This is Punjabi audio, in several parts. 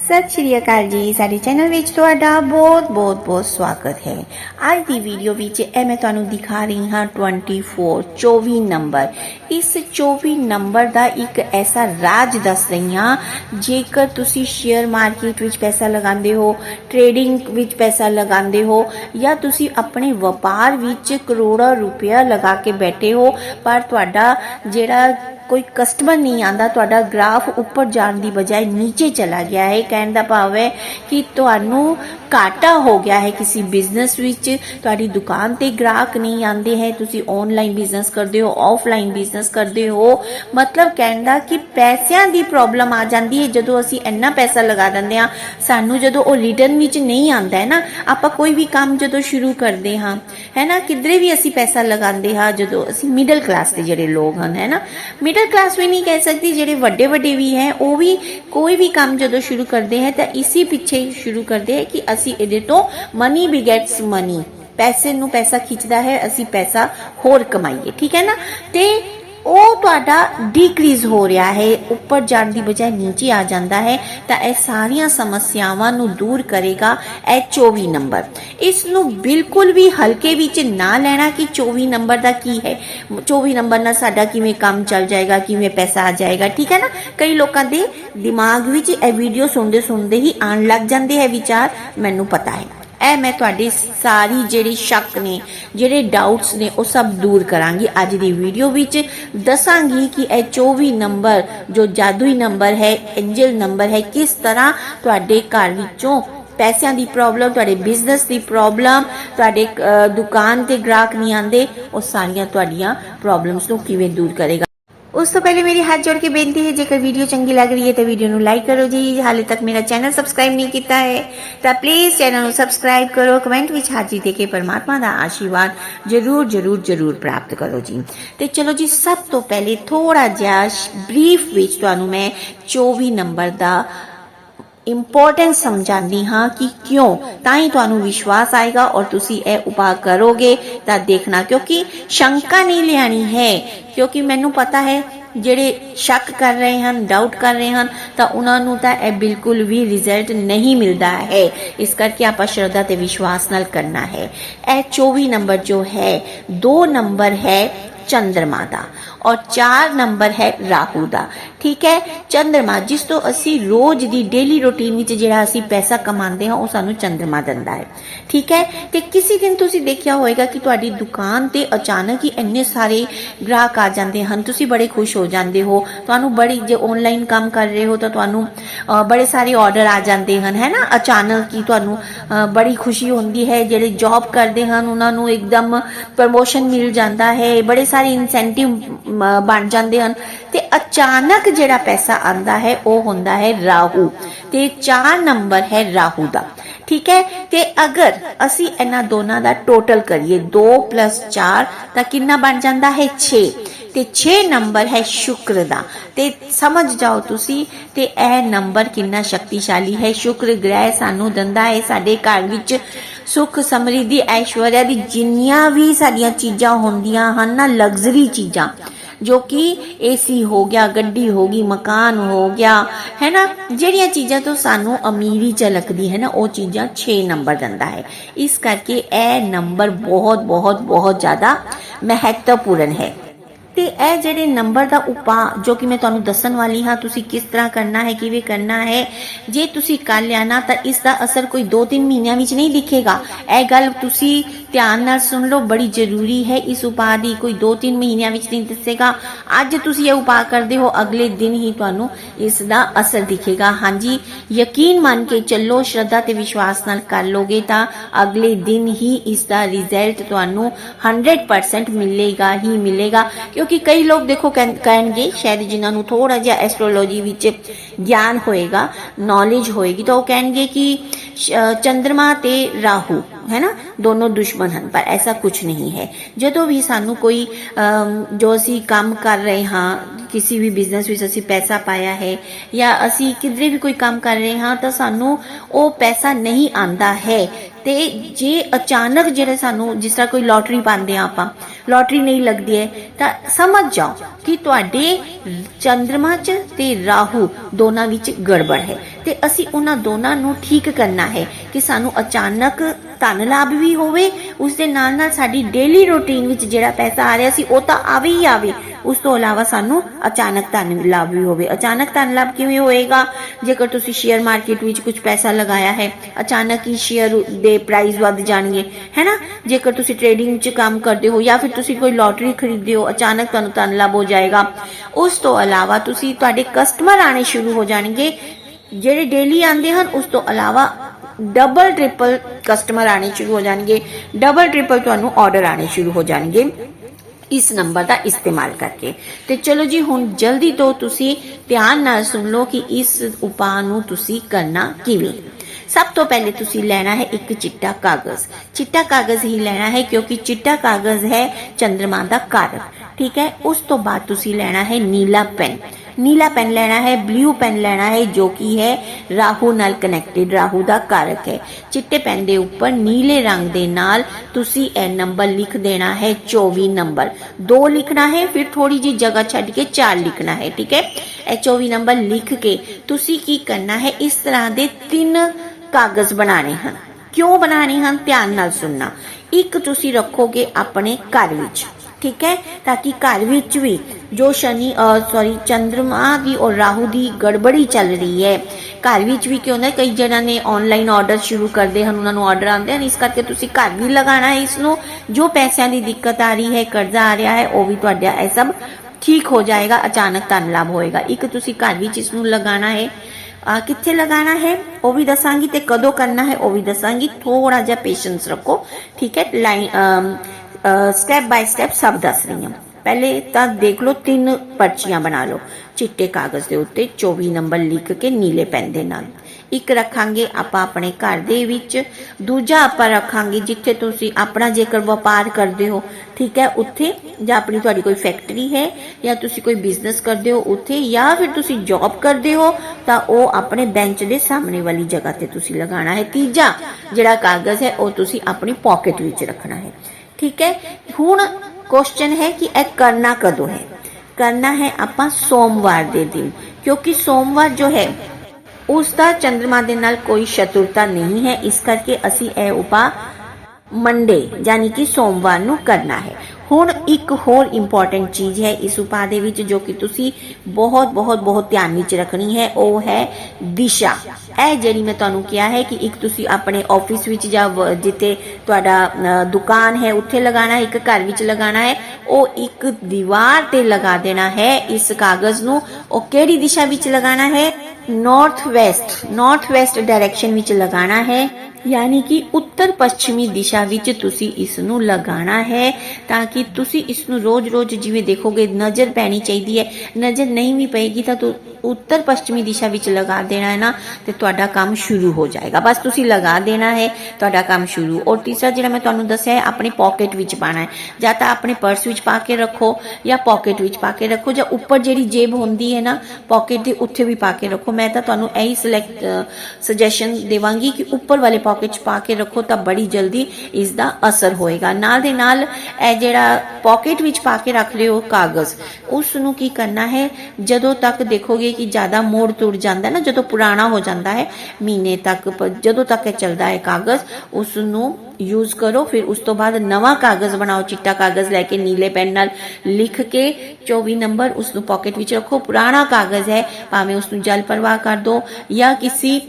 ਸਤਿ ਸ਼੍ਰੀ ਅਕਾਲ ਜੀ, ਸਾਡੇ ਚੈਨਲ ਵਿੱਚ ਤੁਹਾਡਾ ਬਹੁਤ ਬਹੁਤ ਬਹੁਤ ਸਵਾਗਤ ਹੈ। ਅੱਜ ਦੀ ਵੀਡੀਓ ਵਿੱਚ ਇਹ ਮੈਂ ਤੁਹਾਨੂੰ ਦਿਖਾ ਰਹੀ ਹਾਂ 24 24 ਨੰਬਰ। ਇਸ 24 ਨੰਬਰ ਦਾ ਇੱਕ ਐਸਾ ਰਾਜ ਦੱਸ ਰਹੀ ਹਾਂ, ਜੇਕਰ ਤੁਸੀਂ ਸ਼ੇਅਰ ਮਾਰਕੀਟ ਵਿੱਚ ਪੈਸਾ ਲਗਾਉਂਦੇ ਹੋ ਟ੍ਰੇਡਿੰਗ ਵਿੱਚ ਪੈਸਾ ਲਗਾਉਂਦੇ ਹੋ, ਜਾਂ ਤੁਸੀਂ ਆਪਣੇ ਵਪਾਰ ਵਿੱਚ ਕਰੋੜਾਂ ਰੁਪਇਆ ਲਗਾ ਕੇ ਬੈਠੇ ਹੋ, ਪਰ ਤੁਹਾਡਾ ਜਿਹੜਾ ਕੋਈ ਕਸਟਮਰ ਨਹੀਂ ਆਂਦਾ, ਤੁਹਾਡਾ ਗ੍ਰਾਫ ਉੱਪਰ ਜਾਣ ਦੀ ਬਜਾਏ ਨੀਚੇ ਚਲਾ ਗਿਆ ਹੈ। ਕਹਿਣ ਦਾ ਭਾਵ ਹੈ ਕਿ ਤੁਹਾਨੂੰ ਘਾਟਾ ਹੋ ਗਿਆ ਹੈ ਕਿਸੇ ਬਿਜ਼ਨਸ ਵਿੱਚ। ਤੁਹਾਡੀ ਦੁਕਾਨ ਤੇ ਗ੍ਰਾਹਕ ਨਹੀਂ ਆਉਂਦੇ ਹੈ। ਤੁਸੀਂ ਆਨਲਾਈਨ ਬਿਜ਼ਨਸ ਕਰਦੇ ਹੋ ਆਫਲਾਈਨ ਬਿਜ਼ਨਸ ਕਰਦੇ ਹੋ। ਮਤਲਬ ਕਹਿਣ ਦਾ ਕਿ ਪੈਸਿਆਂ ਦੀ ਪ੍ਰੋਬਲਮ ਆ ਜਾਂਦੀ ਹੈ। ਜਦੋਂ ਅਸੀਂ ਇੰਨਾ ਪੈਸਾ ਲਗਾ ਦਿੰਦੇ ਹਾਂ, ਸਾਨੂੰ ਜਦੋਂ ਉਹ ਰਿਟਰਨ ਵਿੱਚ ਨਹੀਂ ਆਉਂਦਾ ਹੈ ਨਾ, ਆਪਾਂ ਕੋਈ ਵੀ ਕੰਮ ਜਦੋਂ ਸ਼ੁਰੂ ਕਰਦੇ ਹਾਂ, ਹੈ ਨਾ, ਕਿਧਰੇ ਵੀ ਅਸੀਂ ਪੈਸਾ ਲਗਾਉਂਦੇ ਹਾਂ, ਜਦੋਂ ਅਸੀਂ ਮਿਡਲ ਕਲਾਸ ਦੇ ਜਿਹੜੇ ਲੋਕ ਹਨ, ਹੈ ਨਾ ਮਿਡਲ ਕਲਾਸ ਵੀ ਨਹੀਂ ਕਹਿ ਸਕਦੀ, ਜਿਹੜੇ ਵੱਡੇ ਵੱਡੇ ਵੀ ਹੈ, ਉਹ ਵੀ ਕੋਈ ਵੀ ਕੰਮ ਜਦੋਂ ਸ਼ੁਰੂ ਕਰਦੇ ਹੈ, ਤਾਂ ਇਸੇ ਪਿੱਛੇ ਸ਼ੁਰੂ ਕਰਦੇ ਹੈ ਕਿ ਅਸੀਂ ਇਹਦੇ ਤੋਂ ਮਨੀ ਬਿਗੇਟਸ ਮਨੀ ਪੈਸੇ ਨੂੰ ਪੈਸਾ ਖਿੱਚਦਾ ਹੈ, ਅਸੀਂ ਪੈਸਾ ਹੋਰ ਕਮਾਈਏ, ਠੀਕ ਹੈ ਨਾ? ਤੇ ਉਹ ਤੁਹਾਡਾ ਡੀਕਰੀਜ਼ ਹੋ ਰਿਹਾ ਹੈ, ਉੱਪਰ ਜਾਣ ਦੀ ਬਜਾਏ ਨੀਚੇ ਆ ਜਾਂਦਾ ਹੈ, ਤਾਂ ਇਹ ਸਾਰੀਆਂ ਸਮੱਸਿਆਵਾਂ ਨੂੰ ਦੂਰ ਕਰੇਗਾ ਇਹ 24 ਨੰਬਰ। ਇਸ ਨੂੰ ਬਿਲਕੁਲ ਵੀ ਹਲਕੇ ਵਿੱਚ ਨਾ ਲੈਣਾ ਕਿ 24 ਨੰਬਰ ਦਾ ਕੀ ਹੈ। 24 ਨੰਬਰ ਨਾਲ ਸਾਡਾ ਕਿਵੇਂ ਕੰਮ ਚੱਲ ਜਾਏਗਾ, ਕਿਵੇਂ ਪੈਸਾ ਆ ਜਾਏਗਾ, ਠੀਕ ਹੈ ਨਾ? ਕਈ ਲੋਕਾਂ ਦੇ ਦਿਮਾਗ ਵਿੱਚ ਇਹ ਵੀਡੀਓ ਸੁਣਦੇ ਸੁਣਦੇ ਹੀ ਆਣ ਲੱਗ ਜਾਂਦੇ ਹੈ ਵਿਚਾਰ, ਮੈਨੂੰ ਪਤਾ ਹੈ। ਇਹ ਮੈਂ ਤੁਹਾਡੀ ਸਾਰੀ ਜਿਹੜੀ ਸ਼ੱਕ ਨੇ, ਜਿਹੜੇ ਡਾਊਟਸ ਨੇ, ਉਹ ਸਭ ਦੂਰ ਕਰਾਂਗੀ ਅੱਜ ਦੀ ਵੀਡੀਓ ਵਿੱਚ। ਦੱਸਾਂਗੀ ਕਿ ਇਹ 24 ਨੰਬਰ, ਜੋ ਜਾਦੂਈ ਨੰਬਰ ਹੈ ਐਂਜਲ ਨੰਬਰ ਹੈ, ਕਿਸ ਤਰ੍ਹਾਂ ਤੁਹਾਡੇ ਘਰ ਵਿੱਚੋਂ ਪੈਸਿਆਂ ਦੀ ਪ੍ਰੋਬਲਮ ਤੁਹਾਡੇ ਬਿਜ਼ਨਸ ਦੀ ਪ੍ਰੋਬਲਮ ਤੁਹਾਡੇ ਦੁਕਾਨ ਤੇ ਗ੍ਰਾਹਕ ਨਹੀਂ ਆਉਂਦੇ, ਉਹ ਸਾਰੀਆਂ ਤੁਹਾਡੀਆਂ ਪ੍ਰੋਬਲਮਸ ਨੂੰ ਕਿਵੇਂ ਦੂਰ ਕਰੇਗਾ? ਉਸ ਤੋਂ ਪਹਿਲੇ ਮੇਰੀ ਹੱਥ ਜੋੜ ਕੇ ਬੇਨਤੀ ਹੈ ਜੇਕਰ ਵੀਡੀਓ ਚੰਗੀ ਲੱਗ ਰਹੀ ਹੈ ਤਾਂ ਵੀਡੀਓ ਨੂੰ ਲਾਈਕ ਕਰੋ ਜੀ ਹਾਲੇ ਤੱਕ ਮੇਰਾ ਚੈਨਲ ਸਬਸਕ੍ਰਾਈਬ ਨਹੀਂ ਕੀਤਾ ਹੈ ਤਾਂ ਪਲੀਜ਼ ਚੈਨਲ ਨੂੰ ਸਬਸਕ੍ਰਾਈਬ ਕਰੋ ਕਮੈਂਟ ਵਿੱਚ ਹਾਜ਼ਰੀ ਦੇ ਕੇ ਪਰਮਾਤਮਾ ਦਾ ਆਸ਼ੀਰਵਾਦ ਜਰੂਰ ਜਰੂਰ ਜਰੂਰ ਪ੍ਰਾਪਤ ਕਰੋ ਜੀ ਤੇ ਚਲੋ ਜੀ ਸਭ ਤੋਂ ਪਹਿਲੇ ਥੋੜਾ ਜਿਹਾ ਬਰੀਫ ਵਿੱਚ ਤੁਹਾਨੂੰ ਮੈਂ 24 ਨੰਬਰ ਦਾ ਇੰਪੋਰਟੈਂਸ ਸਮਝਾਉਂਦੀ ਹਾਂ ਕਿ ਕਿਉਂ ਤਾਂ ਹੀ ਤੁਹਾਨੂੰ ਵਿਸ਼ਵਾਸ ਆਏਗਾ ਔਰ ਤੁਸੀਂ ਇਹ ਉਪਾਅ ਕਰੋਗੇ ਤਾਂ ਦੇਖਣਾ ਕਿਉਂਕਿ ਸ਼ੰਕਾ ਨਹੀਂ ਲਿਆਣੀ ਹੈ ਕਿਉਂਕਿ ਮੈਨੂੰ ਪਤਾ ਹੈ ਜਿਹੜੇ ਸ਼ੱਕ ਕਰ ਰਹੇ ਹਨ ਡਾਊਟ ਕਰ ਰਹੇ ਹਨ ਤਾਂ ਉਹਨਾਂ ਨੂੰ ਤਾਂ ਇਹ ਬਿਲਕੁਲ ਵੀ ਰਿਜ਼ਲਟ ਨਹੀਂ ਮਿਲਦਾ ਹੈ ਇਸ ਕਰਕੇ ਆਪਾਂ ਸ਼ਰਧਾ ਤੇ ਵਿਸ਼ਵਾਸ ਨਾਲ ਕਰਨਾ ਹੈ ਇਹ 24 ਨੰਬਰ ਜੋ ਹੈ 2 ਨੰਬਰ ਹੈ ਚੰਦਰਮਾ ਦਾ ਔਰ 4 ਨੰਬਰ ਹੈ ਰਾਹੂ ਦਾ ਠੀਕ ਹੈ। ਚੰਦਰਮਾ, ਜਿਸ ਤੋਂ ਅਸੀਂ ਰੋਜ਼ ਦੀ ਡੇਲੀ ਰੁਟੀਨ ਵਿੱਚ ਜਿਹੜਾ ਅਸੀਂ ਪੈਸਾ ਕਮਾਉਂਦੇ ਹਾਂ, ਉਹ ਸਾਨੂੰ ਚੰਦਰਮਾ ਦਿੰਦਾ ਹੈ। ਠੀਕ ਹੈ। ਤੇ ਕਿਸੇ ਦਿਨ ਤੁਸੀਂ ਦੇਖਿਆ ਹੋਵੇਗਾ ਕਿ ਤੁਹਾਡੀ ਦੁਕਾਨ ਤੇ ਅਚਾਨਕ ਹੀ ਇੰਨੇ ਸਾਰੇ ਗ੍ਰਾਹਕ ਆ ਜਾਂਦੇ ਹਨ। ਤੁਸੀਂ ਬੜੇ ਖੁਸ਼ ਹੋ ਜਾਂਦੇ ਹੋ। ਤੁਹਾਨੂੰ ਬੜੀ ਜੇ ਆਨਲਾਈਨ ਕੰਮ ਕਰ ਰਹੇ ਹੋ, ਤਾਂ ਤੁਹਾਨੂੰ ਬੜੇ ਸਾਰੇ ਆਰਡਰ ਆ ਜਾਂਦੇ ਹਨ, ਹੈ ਨਾ? ਅਚਾਨਕ ਹੀ ਤੁਹਾਨੂੰ ਬੜੀ ਖੁਸ਼ੀ ਹੁੰਦੀ ਹੈ। ਜਿਹੜੇ ਜੌਬ ਕਰਦੇ ਹਨ, ਉਹਨਾਂ ਨੂੰ ਇੱਕਦਮ ਪ੍ਰਮੋਸ਼ਨ ਮਿਲ ਜਾਂਦਾ ਹੈ। ਬੜੇ ਸਾਰੇ ਇਨਸੈਂਟਿਵ ਬਣ ਜਾਂਦੇ ਹਨ। ਤੇ ਅਚਾਨਕ ਜਿਹੜਾ ਪੈਸਾ ਆਂਦਾ ਹੈ, ਉਹ ਹੁੰਦਾ ਹੈ ਰਾਹੂ। ਤੇ 4 ਨੰਬਰ ਹੈ ਰਾਹੂ ਦਾ। ਠੀਕ ਹੈ? ਤੇ ਅਗਰ ਅਸੀਂ ਇਹਨਾਂ ਦੋਨਾਂ ਦਾ ਟੋਟਲ ਕਰੀਏ 2 4 ਤਾਂ ਕਿੰਨਾ ਬਣ ਜਾਂਦਾ ਹੈ? 6 ਤੇ 6 ਨੰਬਰ ਹੈ ਸ਼ੁਕਰ ਦਾ। ਤੇ ਸਮਝ ਜਾਓ ਤੁਸੀਂ, ਤੇ ਇਹ ਨੰਬਰ ਕਿੰਨਾ ਸ਼ਕਤੀਸ਼ਾਲੀ ਹੈ? ਸ਼ੁਕਰ ਗ੍ਰਹਿ ਸਾਨੂੰ ਦਿੰਦਾ ਹੈ ਸਾਡੇ ਘਰ ਵਿੱਚ ਸੁਖ ਸਮਰਿੱਧੀ, ਐਸ਼ਵਰਿਆ ਦੀ ਜਿੰਨੀਆਂ ਵੀ ਸਾਡੀਆਂ ਚੀਜ਼ਾਂ ਹੁੰਦੀਆਂ ਹਨ ਨਾ ਲਗਜ਼ਰੀ ਚੀਜ਼ਾਂ। ਜੋ ਕਿ ਏਸੀ ਹੋ ਗਿਆ, ਗੱਡੀ ਹੋ ਗਈ, ਮਕਾਨ ਹੋ ਗਿਆ, ਹੈ ਨਾ? ਜਿਹੜੀਆਂ ਚੀਜ਼ਾਂ ਤੋਂ ਸਾਨੂੰ ਅਮੀਰੀ ਝਲਕਦੀ ਹੈ ਨਾ, ਉਹ ਚੀਜ਼ਾਂ 6 ਨੰਬਰ ਦਿੰਦਾ ਹੈ। ਇਸ ਕਰਕੇ ਇਹ ਨੰਬਰ ਬਹੁਤ ਬਹੁਤ ਬਹੁਤ ਜ਼ਿਆਦਾ ਮਹੱਤਵਪੂਰਨ ਹੈ। ਤੇ ਇਹ ਜਿਹੜੇ ਨੰਬਰ ਦਾ ਉਪਾਅ ਜੋ ਕਿ ਮੈਂ ਤੁਹਾਨੂੰ ਦੱਸਣ ਵਾਲੀ ਹਾਂ, ਤੁਸੀਂ ਕਿਸ ਤਰ੍ਹਾਂ ਕਰਨਾ ਹੈ, ਕਿਵੇਂ ਕਰਨਾ ਹੈ, ਜੇ ਤੁਸੀਂ ਕਰ ਲਿਆ ਨਾ, ਤਾਂ ਇਸ ਦਾ ਅਸਰ ਕੋਈ 2-3 ਮਹੀਨਿਆਂ ਵਿੱਚ ਨਹੀਂ ਦਿਖੇਗਾ। ਇਹ ਗੱਲ ਤੁਸੀਂ ਧਿਆਨ ਨਾਲ ਸੁਣ ਲਓ, ਬੜੀ ਜ਼ਰੂਰੀ ਹੈ, ਇਸ ਉਪਾਅ ਦੀ ਕੋਈ 2-3 ਮਹੀਨਿਆਂ ਵਿੱਚ ਨਹੀਂ ਦਿਸੇਗਾ। ਅੱਜ ਤੁਸੀਂ ਇਹ ਉਪਾਅ ਕਰਦੇ ਹੋ, ਅਗਲੇ ਦਿਨ ਹੀ ਤੁਹਾਨੂੰ ਇਸ ਦਾ ਅਸਰ ਦਿਖੇਗਾ। ਹਾਂਜੀ, ਯਕੀਨ ਮੰਨ ਕੇ ਚੱਲੋ, ਸ਼ਰਧਾ ਤੇ ਵਿਸ਼ਵਾਸ ਨਾਲ ਕਰ ਲੋਗੇ ਤਾਂ ਅਗਲੇ ਦਿਨ ਹੀ ਇਸ ਦਾ ਰਿਜ਼ਲਟ ਤੁਹਾਨੂੰ 100% ਮਿਲੇਗਾ, ਹੀ ਮਿਲੇਗਾ। ਕਿਉਂਕਿ ਕਈ ਲੋਕ ਦੇਖੋ ਕਹਿੰ- ਕਹਿਣਗੇ ਸ਼ਾਇਦ ਜਿਨ੍ਹਾਂ ਨੂੰ ਥੋੜਾ ਜਿਹਾ ਐਸਟ੍ਰੋਲੋਜੀ ਵਿੱਚ ਗਿਆਨ ਹੋਏਗਾ ਨੌਲੇਜ ਹੋਏਗੀ ਤਾਂ ਉਹ ਕਹਿਣਗੇ ਕਿ ਸ਼- ਅ, ਚੰ드ਰਮਾ ਤੇ ਰਾਹੂ ਹੈ ਨਾ? ਦੋਨੋਂ ਦੁਸ਼ਮਣ ਹਨ ਪਰ ਐਸਾ ਕੁਝ ਨਹੀਂ ਹੈ। ਜਦੋਂ ਵੀ ਸਾਨੂੰ ਕੋਈ ਜੋ ਅਸੀਂ ਕੰਮ ਕਰ ਰਹੇ ਹਾਂ ਕਿਸੇ ਵੀ ਬਿਜ਼ਨਸ ਵਿੱਚ ਅਸੀਂ ਪੈਸਾ ਪਾਇਆ ਹੈ ਜਾਂ ਅਸੀਂ ਕਿਧਰੇ ਵੀ ਕੋਈ ਕੰਮ ਕਰ ਰਹੇ ਹਾਂ ਤਾਂ ਸਾਨੂੰ ਉਹ ਪੈਸਾ ਨਹੀਂ ਆਂਦਾ ਹੈ। ਤੇ ਜੇ ਅਚਾਨਕ ਜਿਹੜੇ ਸਾਨੂੰ ਜਿਸ ਤਰ੍ਹਾਂ ਕੋਈ ਲੋਟਰੀ ਪਾਉਂਦੇ ਆ ਆਪਾਂ, ਲੋਟਰੀ ਨਹੀਂ ਲੱਗਦੀ ਹੈ, ਤਾਂ ਸਮਝ ਜਾਓ ਕਿ ਤੁਹਾਡੇ ਚੰ드ਰਮਾ ਚ ਤੇ ਰਾਹੂ ਦੋਨਾਂ ਵਿੱਚ ਗੜਬੜ ਹੈ ਤੇ ਅਸੀਂ ਉਹਨਾਂ ਦੋਨਾਂ ਨੂੰ ਠੀਕ ਕਰਨਾ ਹੈ ਕਿ ਸਾਨੂੰ ਅਚਾਨਕ ਧਨ ਲਾਭ ਵੀ ਹੋਵੇ, ਉਸ ਦੇ ਨਾਲ ਨਾਲ ਸਾਡੀ ਡੇਲੀ ਰੁਟੀਨ ਵਿੱਚ ਜਿਹੜਾ ਪੈਸਾ ਆ ਰਿਹਾ ਸੀ, ਉਹ ਤਾਂ ਆਵੇ ਹੀ ਆਵੇ। ਉਸ ਤੋਂ ਇਲਾਵਾ ਸਾਨੂੰ ਅਚਾਨਕ ਧਨ ਲਾਭ ਵੀ ਹੋਵੇ। ਅਚਾਨਕ ਧਨ ਲਾਭ ਕਿਵੇਂ ਹੋਏਗਾ? ਜੇਕਰ ਤੁਸੀਂ ਸ਼ੇਅਰ ਮਾਰਕੀਟ ਵਿੱਚ ਕੁਝ ਪੈਸਾ ਲਗਾਇਆ ਹੈ, ਅਚਾਨਕ ਹੀ ਸ਼ੇਅਰ ਦੇ ਪ੍ਰਾਈਸ ਵੱਧ ਜਾਣਗੇ ਹੈਨਾ ਜੇਕਰ ਤੁਸੀਂ ਟ੍ਰੇਡਿੰਗ 'ਚ ਕੰਮ ਕਰਦੇ ਹੋ ਜਾਂ ਫਿਰ ਤੁਸੀਂ ਕੋਈ ਲੋਟਰੀ ਖਰੀਦਦੇ ਹੋ, ਅਚਾਨਕ ਤੁਹਾਨੂੰ ਧਨ ਲਾਭ ਹੋ ਜਾਏਗਾ। ਉਸ ਤੋਂ ਇਲਾਵਾ ਤੁਸੀਂ ਤੁਹਾਡੇ ਕਸਟਮਰ ਆਣੇ ਸ਼ੁਰੂ ਹੋ ਜਾਣਗੇ। ਜਿਹੜੇ ਡੇਲੀ ਆਉਂਦੇ ਹਨ, ਉਸ ਤੋਂ ਇਲਾਵਾ ਡਬਲ ਟ੍ਰਿਪਲ ਕਸਟਮਰ ਆਣੇ ਸ਼ੁਰੂ ਹੋ ਜਾਣਗੇ। ਡਬਲ ਟ੍ਰਿਪਲ ਤੁਹਾਨੂੰ ਆਰਡਰ ਆਣੇ ਸ਼ੁਰੂ ਹੋ ਜਾਣਗੇ। ਇਸ ਨੰਬਰ ਦਾ ਇਸਤੇਮਾਲ ਕਰਕੇ। ਤੇ ਚਲੋ ਜੀ, ਹੁਣ ਜਲਦੀ ਤੋਂ ਤੁਸੀਂ ਧਿਆਨ ਨਾਲ ਸੁਣ ਲਓ ਕਿ ਇਸ ਉਪਾਅ ਨੂੰ ਤੁਸੀਂ ਕਰਨਾ ਕਿਵੇਂ। ਸਭ ਤੋਂ ਪਹਿਲੇ ਤੁਸੀਂ ਲੈਣਾ ਹੈ ਇੱਕ ਚਿੱਟਾ ਕਾਗਜ਼। ਚਿੱਟਾ ਕਾਗਜ਼ ਹੀ ਲੈਣਾ ਹੈ ਕਿਉਂਕਿ ਚਿੱਟਾ ਕਾਗਜ਼ ਹੈ ਚੰ드ਰਮਾ ਦਾ ਕਾਰਕ। ਠੀਕ ਹੈ? ਉਸ ਤੋਂ ਬਾਅਦ ਤੁਸੀਂ ਲੈਣਾ ਹੈ ਨੀਲਾ ਪੈਨ। ਨੀਲਾ ਪੈਨ ਲੈਣਾ ਹੈ, ਬਲੂ ਪੈਨ ਲੈਣਾ ਹੈ, ਜੋ ਕਿ ਹੈ ਰਾਹੂ ਨਾਲ ਕਨੈਕਟਡ ਰਾਹੂ ਦਾ ਕਾਰਕ ਹੈ। ਚਿੱਟੇ ਪੈਨ ਦੇ ਉੱਪਰ ਨੀਲੇ ਰੰਗ ਦੇ ਨਾਲ ਤੁਸੀਂ ਇਹ ਨੰਬਰ ਲਿਖ ਦੇਣਾ ਹੈ 24 ਨੰਬਰ। 2 ਲਿਖਣਾ ਹੈ, ਫਿਰ ਥੋੜੀ ਜੀ ਜਗ੍ਹਾ ਛੱਡ ਕੇ 4 ਲਿਖਣਾ ਹੈ, ਠੀਕ ਹੈ? ਇਹ 24 ਨੰਬਰ ਲਿਖ ਕੇ ਤੁਸੀਂ ਕੀ ਕਰਨਾ ਹੈ, ਇਸ ਤਰ੍ਹਾਂ ਦੇ ਤਿੰਨ ਕਾਗਜ਼ ਬਣਾਣੇ ਹਨ। ਕਿਉਂ ਬਣਾਣੇ ਹਨ? ਧਿਆਨ ਨਾਲ ਸੁਣਨਾ। ਇੱਕ ਤੁਸੀਂ ਰੱਖੋਗੇ ਆਪਣੇ ਘਰ ਵਿੱਚ। ਠੀਕ ਹੈ? ਤਾਂ ਕਿ ਘਰ ਵਿੱਚ ਵੀ ਜੋ ਸ਼ਨੀ ਸੌਰੀ ਚੰ드ਰਮਾ ਦੀ ਔਰ ਰਾਹੂ ਦੀ ਗੜਬੜੀ ਚੱਲ ਰਹੀ ਹੈ। ਘਰ ਵਿੱਚ ਵੀ ਕਿਉਂ ਨਾ ਕਈ ਜਣਾਂ ਨੇ ਆਨਲਾਈਨ ਆਰਡਰ ਸ਼ੁਰੂ ਕਰਦੇ ਹਨ, ਉਹਨਾਂ ਨੂੰ ਆਰਡਰ ਆਉਂਦੇ ਹਨ। ਇਸ ਕਰਕੇ ਤੁਸੀਂ ਘਰ ਵੀ ਲਗਾਉਣਾ ਹੈ ਇਸ ਨੂੰ ਜੋ ਪੈਸਿਆਂ ਦੀ ਦਿੱਕਤ ਆ ਰਹੀ ਹੈ, ਕਰਜ਼ਾ ਆ ਰਿਹਾ ਹੈ, ਉਹ ਵੀ ਤੁਹਾਡਾ ਇਹ ਸਭ ਠੀਕ ਹੋ ਜਾਏਗਾ, ਅਚਾਨਕ ਧਨ ਲਾਭ ਹੋਏਗਾ। ਇੱਕ ਤੁਸੀਂ ਘਰ ਵਿੱਚ ਇਸ ਨੂੰ ਲਗਾਉਣਾ ਹੈ। ਕਿੱਥੇ ਲਗਾਣਾ ਹੈ? ਉਹ ਵੀ ਦੱਸਾਂਗੀ ਤੇ ਕਦੋਂ ਕਰਨਾ ਹੈ, ਉਹ ਵੀ ਦੱਸਾਂਗੀ। ਥੋੜਾ ਜਿਹਾ ਪੇਸ਼ੈਂਸ ਰੱਖੋ, ਠੀਕ ਹੈ? ਲਾਈਨ ਸਟੈਪ ਬਾਈ ਸਟੈਪ ਸਭ ਦੱਸ ਰਹੀ ਹਾਂ। ਪਹਿਲੇ ਤਾਂ ਦੇਖ ਲਓ, ਤਿੰਨ ਪਰਚੀਆਂ ਬਣਾ ਲਓ। ਚਿੱਟੇ ਕਾਗਜ਼ ਦੇ ਉੱਤੇ 24 ਨੰਬਰ ਲਿਖ ਕੇ ਨੀਲੇ ਪੈਨ ਦੇ ਨਾਲ। ਇੱਕ ਰੱਖਾਂਗੇ ਆਪਾਂ ਆਪਣੇ ਘਰ ਦੇ ਵਿੱਚ, ਦੂਜਾ ਆਪਾਂ ਰੱਖਾਂਗੇ ਜਿੱਥੇ ਤੁਸੀਂ ਆਪਣਾ ਜੇਕਰ ਵਪਾਰ ਕਰਦੇ ਹੋ, ਠੀਕ ਹੈ, ਉੱਥੇ, ਜਾਂ ਆਪਣੀ ਤੁਹਾਡੀ ਕੋਈ ਫੈਕਟਰੀ ਹੈ, ਜਾਂ ਤੁਸੀਂ ਕੋਈ ਬਿਜ਼ਨਸ ਕਰਦੇ ਹੋ ਉੱਥੇ, ਜਾਂ ਫਿਰ ਤੁਸੀਂ ਜੌਬ ਕਰਦੇ ਹੋ, ਤਾਂ ਉਹ ਆਪਣੇ ਬੈਂਚ ਦੇ ਸਾਹਮਣੇ ਵਾਲੀ ਜਗ੍ਹਾ ਤੇ ਤੁਸੀਂ ਲਗਾਉਣਾ ਹੈ। ਤੀਜਾ ਜਿਹੜਾ ਕਾਗਜ਼ ਹੈ, ਉਹ ਤੁਸੀਂ ਆਪਣੀ ਪਾਕਟ ਵਿੱਚ ਰੱਖਣਾ ਹੈ। ਠੀਕ ਹੈ? ਹੁਣ ਕੁਐਸਚਨ ਹੈ ਕਿ ਇਹ ਕਰਨਾ ਕਦੋਂ ਹੈ? ਕਰਨਾ ਹੈ ਆਪਾਂ ਸੋਮਵਾਰ ਦੇ ਦਿਨ, ਕਿਉਂਕਿ ਸੋਮਵਾਰ ਜੋ ਹੈ ਉਸ ਦਾ ਚੰ드ਰਮਾ ਦੇ ਨਾਲ ਕੋਈ ਸ਼ਤਰੂਤਾ ਨਹੀਂ ਹੈ। ਇਸ ਕਰਕੇ ਅਸੀਂ ਇਹ ਉਪਾ ਮੰਡੇ ਯਾਨੀ ਕਿ ਸੋਮਵਾਰ ਨੂੰ ਕਰਨਾ ਹੈ। ਹੁਣ ਇੱਕ ਹੋਰ ਇੰਪੋਰਟੈਂਟ ਚੀਜ਼ ਹੈ ਇਸ ਉਪਾਅ ਦੇ ਵਿੱਚ ਜੋ ਕਿ ਤੁਸੀਂ ਬਹੁਤ ਬਹੁਤ ਬਹੁਤ ਧਿਆਨ ਵਿੱਚ ਰੱਖਣੀ ਹੈ ਉਹ ਹੈ ਦਿਸ਼ਾ। ਇਹ ਜਿਹੜੀ ਮੈਂ ਤੁਹਾਨੂੰ ਕਿਹਾ ਹੈ ਕਿ ਇੱਕ ਤੁਸੀਂ ਆਪਣੇ ਆਫਿਸ ਵਿੱਚ ਜਾਂ ਵ- ਜਿੱਥੇ ਤੁਹਾਡਾ ਅ, ਦੁਕਾਨ ਹੈ ਉੱਥੇ ਲਗਾਣਾ ਹੈ ਇੱਕ ਘਰ ਵਿੱਚ ਲਗਾਣਾ ਹੈ ਉਹ ਇੱਕ ਦੀਵਾਰ ਤੇ ਲਗਾ ਦੇਣਾ ਹੈ ਇਸ ਕਾਗਜ਼ ਨੂੰ ਉਹ ਕਿਹੜੀ ਦਿਸ਼ਾ ਵਿੱਚ ਲਗਾਣਾ ਹੈ? North west north west direction ਵਿੱਚ ਲਗਾਣਾ ਹੈ ਯਾਨੀ ਕਿ ਉੱਤਰ ਪੱਛਮੀ ਦਿਸ਼ਾ ਵਿੱਚ ਤੁਸੀਂ ਇਸ ਨੂੰ ਲਗਾਉਣਾ ਹੈ ਤਾਂ ਕਿ ਤੁਸੀਂ ਇਸ ਨੂੰ ਰੋਜ਼-ਰੋਜ਼ ਜਿਵੇਂ ਦੇਖੋਗੇ ਨਜ਼ਰ ਪੈਣੀ ਚਾਹੀਦੀ ਹੈ। ਨਜ਼ਰ ਨਹੀਂ ਵੀ ਪਏਗੀ ਤਾਂ ਤੂੰ ਉੱਤਰ ਪੱਛਮੀ ਦਿਸ਼ਾ ਵਿੱਚ ਲਗਾ ਦੇਣਾ ਹੈ ਨਾ, ਤੇ ਤੁਹਾਡਾ ਕੰਮ ਸ਼ੁਰੂ ਹੋ ਜਾਏਗਾ। ਬਸ ਤੁਸੀਂ ਲਗਾ ਦੇਣਾ ਹੈ, ਤੁਹਾਡਾ ਕੰਮ ਸ਼ੁਰੂ। ਔਰ ਤੀਸਰਾ ਜਿਹੜਾ ਮੈਂ ਤੁਹਾਨੂੰ ਦੱਸਿਆ ਹੈ, ਆਪਣੇ ਪਾਕਟ ਵਿੱਚ ਪਾਣਾ ਹੈ। ਜਾਂ ਤਾਂ ਆਪਣੇ ਪਰਸ ਵਿੱਚ ਪਾ ਕੇ ਰੱਖੋ ਜਾਂ ਪਾਕਟ ਵਿੱਚ ਪਾ ਕੇ ਰੱਖੋ ਜਾਂ ਉੱਪਰ ਜਿਹੜੀ ਜੇਬ ਹੁੰਦੀ ਹੈ ਨਾ ਪਾਕਟ ਦੇ ਉੱਥੇ ਵੀ ਪਾ ਕੇ ਰੱਖੋ। ਮੈਂ ਤਾਂ ਤੁਹਾਨੂੰ ਇਹੀ ਸਿਲੈਕਟ ਸੁਜੈਸ਼ਨ ਦੇਵਾਂਗੀ ਕਿ ਉੱਪਰ ਵਾਲੇ ਪਾਕਟ 'ਚ ਪਾ ਕੇ ਰੱਖੋ ਤਾਂ ਬੜੀ ਜਲਦੀ ਇਸ ਦਾ ਅਸਰ ਹੋਏਗਾ। ਨਾਲ ਦੇ ਨਾਲ ਇਹ ਜਿਹੜਾ ਪਾਕਟ ਵਿੱਚ ਪਾ ਕੇ ਰੱਖ ਲਿਓ ਕਾਗਜ਼ ਉਸ ਨੂੰ ਕੀ ਕਰਨਾ ਹੈ? ਜਦੋਂ ਤੱਕ ਦੇਖੋਗੇ ਕਿ ਜ਼ਿਆਦਾ ਮੋੜ ਤੁੜ ਜਾਂਦਾ ਨਾ, ਜਦੋਂ ਪੁਰਾਣਾ ਹੋ ਜਾਂਦਾ ਹੈ, ਮਹੀਨੇ ਤੱਕ ਜਦੋਂ ਤੱਕ ਇਹ ਚੱਲਦਾ ਹੈ ਕਾਗਜ਼ ਉਸ ਨੂੰ ਯੂਜ਼ ਕਰੋ। ਫਿਰ ਉਸ ਤੋਂ ਬਾਅਦ ਨਵਾਂ ਕਾਗਜ਼ ਬਣਾਓ, ਚਿੱਟਾ ਕਾਗਜ਼ ਲੈ ਕੇ, ਨੀਲੇ ਪੈਨ ਨਾਲ ਲਿਖ ਕੇ 24 ਨੰਬਰ ਉਸ ਨੂੰ ਪਾਕਟ ਵਿੱਚ ਰੱਖੋ। ਪੁਰਾਣਾ ਕਾਗਜ਼ ਹੈ, ਭਾਵੇਂ ਉਸ ਨੂੰ ਜਲ ਪ੍ਰਵਾਹ ਕਰ ਦਿਓ ਜਾਂ ਕਿਸੇ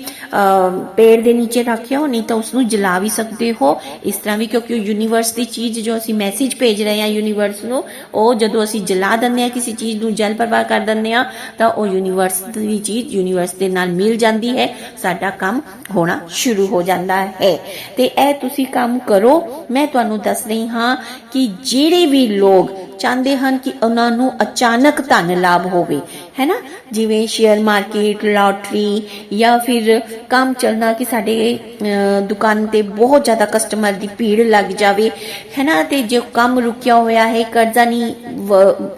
ਪੇੜ ਦੇ ਨੀਚੇ ਰੱਖਿਓ, ਨਹੀਂ ਤਾਂ ਉਸ ਨੂੰ ਜਲਾ ਵੀ ਸਕਦੇ ਹੋ। ਇਸ ਤਰ੍ਹਾਂ ਵੀ ਕਿਉਂਕਿ ਯੂਨੀਵਰਸ ਦੀ ਚੀਜ਼ ਜੋ ਅਸੀਂ ਮੈਸੇਜ ਭੇਜ ਰਹੇ ਹਾਂ ਯੂਨੀਵਰਸ ਨੂੰ, ਉਹ ਜਦੋਂ ਅਸੀਂ ਜਲਾ ਦਿੰਦੇ ਹਾਂ ਕਿਸੇ ਚੀਜ਼ ਨੂੰ, ਜਲ ਪ੍ਰਵਾਹ ਕਰ ਦਿੰਦੇ ਹਾਂ, ਤਾਂ ਉਹ ਯੂਨੀਵਰਸ ਦੀ ਚੀਜ਼ ਯੂਨੀਵਰਸ ਦੇ ਨਾਲ ਮਿਲ ਜਾਂਦੀ ਹੈ। ਸਾਡਾ ਕੰਮ ਹੋਣਾ ਸ਼ੁਰੂ ਹੋ ਜਾਂਦਾ ਹੈ। ਤੇ ਇਹ ਤੁਸੀਂ ਕੰਮ ਕਰੋ ਮੈਂ ਤੁਹਾਨੂੰ ਦੱਸ ਰਹੀ ਹਾਂ ਕਿ ਜਿਹੜੇ ਵੀ ਲੋਕ ਚਾਹੁੰਦੇ ਹਨ ਕਿ ਉਹਨਾਂ ਨੂੰ ਅਚਾਨਕ ਧਨ ਲਾਭ ਹੋਵੇ ਹੈ ਨਾ ਜਿਵੇਂ ਸ਼ੇਅਰ ਮਾਰਕੀਟ ਲਾਟਰੀ ਜਾਂ ਫਿਰ ਕੰਮ ਚੱਲਣਾ ਕਿ ਸਾਡੇ ਦੁਕਾਨ ਤੇ ਬਹੁਤ ਜ਼ਿਆਦਾ ਕਸਟਮਰ ਦੀ ਭੀੜ ਲੱਗ ਜਾਵੇ ਹੈ ਨਾ ਤੇ ਜੋ ਕੰਮ ਰੁਕਿਆ ਹੋਇਆ ਹੈ, ਕਰਜ਼ਾ ਨਹੀਂ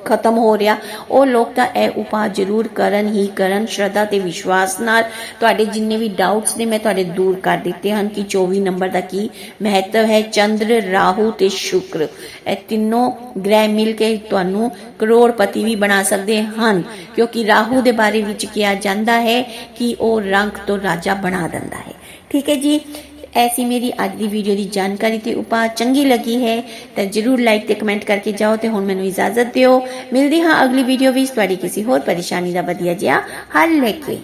ਖਤਮ ਹੋ ਰਿਹਾ, ਉਹ ਲੋਕ ਤਾਂ ਇਹ ਉਪਾਅ ਜ਼ਰੂਰ ਕਰਨ, ਹੀ ਕਰਨ, ਸ਼ਰਧਾ ਤੇ ਵਿਸ਼ਵਾਸ ਨਾਲ। ਤੁਹਾਡੇ ਜਿੰਨੇ ਵੀ ਡਾਊਟਸ ਨੇ, ਮੈਂ ਤੁਹਾਡੇ ਦੂਰ ਕਰ ਦਿੱਤੇ ਹਨ ਕਿ 24 ਨੰਬਰ ਦਾ ਕੀ ਮਹੱਤਵ ਹੈ? ਚੰਦਰ, ਰਾਹੂ ਤੇ ਸ਼ੁਕਰ। ਇਹ ਤਿੰਨੋਂ ਗ੍ਰਹਿ ਮਿਲ ਮਿਲ ਕੇ ਤੁਹਾਨੂੰ ਕਰੋੜਪਤੀ ਵੀ ਬਣਾ ਸਕਦੇ ਹਨ, ਕਿਉਂਕਿ ਰਾਹੂ ਦੇ ਬਾਰੇ ਵਿੱਚ ਕਿਹਾ ਜਾਂਦਾ ਹੈ ਕਿ ਉਹ ਰੰਗ ਤੋਂ ਰਾਜਾ ਬਣਾ ਦਿੰਦਾ ਹੈ। ਠੀਕ ਹੈ ਜੀ ਐਸੀ ਮੇਰੀ ਅੱਜ ਦੀ ਵੀਡੀਓ ਦੀ ਜਾਣਕਾਰੀ ਤੇ ਉਪਾਅ। ਚੰਗੀ ਲੱਗੀ ਹੈ ਤਾਂ ਜਰੂਰ ਲਾਈਕ ਤੇ ਕਮੈਂਟ ਕਰਕੇ ਜਾਓ ਤੇ ਹੁਣ ਮੈਨੂੰ ਇਜਾਜ਼ਤ ਦਿਓ। ਮਿਲਦੀ ਹਾਂ ਅਗਲੀ ਵੀਡੀਓ ਵਿੱਚ। ਤੁਹਾਡੀ ਕਿਸੇ ਹੋਰ ਪਰੇਸ਼ਾਨੀ ਦਾ ਵਧੀਆ ਜਿਹਾ ਹੱਲ ਲੈ ਕੇ।